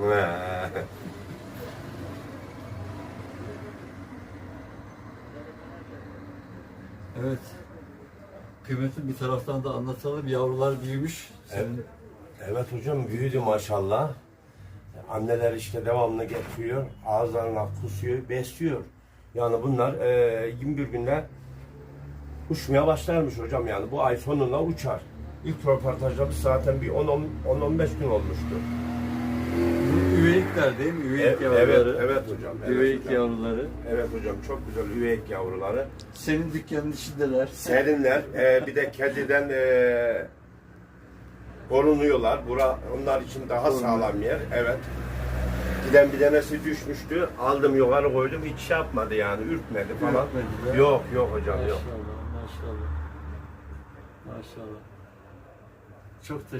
Evet. Kıymetli bir taraftan da anlatalım. Yavrular büyümüş. Senin Evet hocam büyüdü maşallah. Anneler işte devamlı getiriyor. Ağızlarına kusuyor, besliyor. Yani bunlar e, 21 günde uçmaya başlarmış hocam yani. Bu ay sonuna uçar. İlk röportajda zaten bir 10-15 gün olmuştu. Üveyikler değil mi? Üveyik E- yavruları. evet, evet hocam. Evet Üveyik hocam. yavruları. Evet hocam çok güzel üveyik yavruları. Senin dükkanın içindeler. Serinler. e, bir de kediden e, korunuyorlar. Bura onlar için daha sağlam yer. Evet. Giden bir tanesi düşmüştü. Aldım yukarı koydum. Hiç şey yapmadı yani. Ürkmedi falan. Ürkmedi de. Yok yok hocam yok. Maşallah, maşallah. Maşallah. Çok